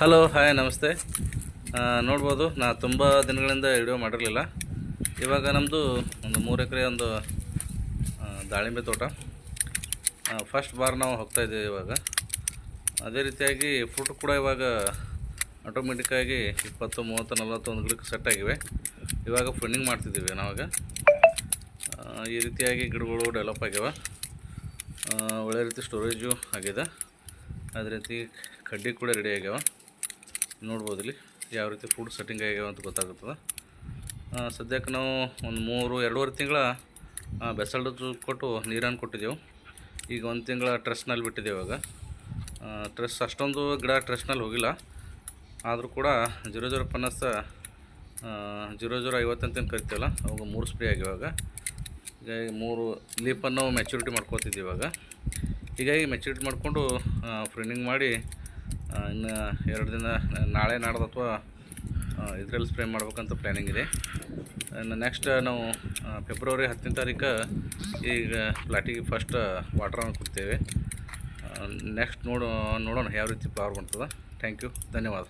Hello hi ನಮಸ್ತೆ. ನೋಡ್ಬೋದು, ನಾ ತುಂಬ ದಿನಗಳಿಂದ ವಿಡಿಯೋ ಮಾಡಿರಲಿಲ್ಲ. ಇವಾಗ ನಮ್ಮದು ಒಂದು ಮೂರು ಎಕರೆ ಒಂದು ದಾಳಿಂಬೆ ತೋಟ. ಫಸ್ಟ್ ಬಾರ್ ನಾವು ಹೋಗ್ತಾ ಇವಾಗ. ಅದೇ ರೀತಿಯಾಗಿ ಫ್ರೂಟ್ ಕೂಡ ಇವಾಗ ಆಟೋಮೆಟಿಕ್ಕಾಗಿ ಇಪ್ಪತ್ತು, ಮೂವತ್ತು, ನಲ್ವತ್ತೊಂದು ಗಿಡಕ್ಕೆ ಸೆಟ್ ಆಗಿವೆ. ಇವಾಗ ಫಂಡಿಂಗ್ ಮಾಡ್ತಿದ್ದೀವಿ ನಾವಾಗ. ಈ ರೀತಿಯಾಗಿ ಗಿಡಗಳು ಡೆವಲಪ್ ಆಗ್ಯಾವ ಒಳ್ಳೆ ರೀತಿ ಸ್ಟೋರೇಜು ಆಗಿದೆ. ಅದೇ ರೀತಿ ಕಡ್ಡಿ ಕೂಡ ರೆಡಿ ಆಗ್ಯಾವ ನೋಡ್ಬೋದು ಇಲ್ಲಿ ಯಾವ ರೀತಿ ಫುಡ್ ಸೆಟ್ಟಿಂಗ್ ಆಗ್ಯಾವ ಅಂತ ಗೊತ್ತಾಗುತ್ತದೆ. ಸದ್ಯಕ್ಕೆ ನಾವು ಒಂದು ಮೂರು, ಎರಡೂವರೆ ತಿಂಗಳ ಬೆಸಲ್ಡ್ ಕೊಟ್ಟು ನೀರನ್ನು ಕೊಟ್ಟಿದ್ದೆವು ಈಗ ಒಂದು ತಿಂಗಳ ಟ್ರೆಸ್ನಲ್ಲಿ ಬಿಟ್ಟಿದ್ದೇವೆ ಇವಾಗ. ಟ್ರೆಸ್ ಅಷ್ಟೊಂದು ಗಿಡ ಟ್ರೆಸ್ನಲ್ಲಿ ಹೋಗಿಲ್ಲ. ಆದರೂ ಕೂಡ ಜೀರೋ ಜೀರೋ ಪನ್ನಾಸ ಜೀರೋ ಜೀರೋ ಐವತ್ತಂತೇನು ಕರಿತೀವಲ್ಲ, ಅವಾಗ ಮೂರು ಸ್ಪ್ರೇ ಆಗಿವಾಗ ಹೀಗಾಗಿ ಮೂರು ಲೀಪನ್ನು ಮೆಚುರಿಟಿ ಮಾಡ್ಕೋತಿದ್ದೀವಿ ಇವಾಗ. ಹೀಗಾಗಿ ಮೆಚುರಿಟಿ ಮಾಡಿಕೊಂಡು ಫ್ರೆಂಡಿಂಗ್ ಮಾಡಿ ಇನ್ನು ಎರಡು ದಿನ, ನಾಳೆ ನಾಡ್ದು ಅಥವಾ ಇದರಲ್ಲಿ ಸ್ಪ್ರೇ ಮಾಡ್ಬೇಕಂತ ಪ್ಲ್ಯಾನಿಂಗ್ ಇದೆ. ಇನ್ನು ನೆಕ್ಸ್ಟ್ ನಾವು ಫೆಬ್ರವರಿ ಹತ್ತನೇ ತಾರೀಕು ಈಗ ಪ್ಲಾಟಿಗೆ ಫಸ್ಟ್ ವಾಟ್ರನ್ನು ಕೊಡ್ತೇವೆ. ನೆಕ್ಸ್ಟ್ ನೋಡೋ, ನೋಡೋಣ ಯಾವ ರೀತಿ ಫ್ಲವರ್ ಬರ್ತದೆ. ಥ್ಯಾಂಕ್ ಯು ಧನ್ಯವಾದ.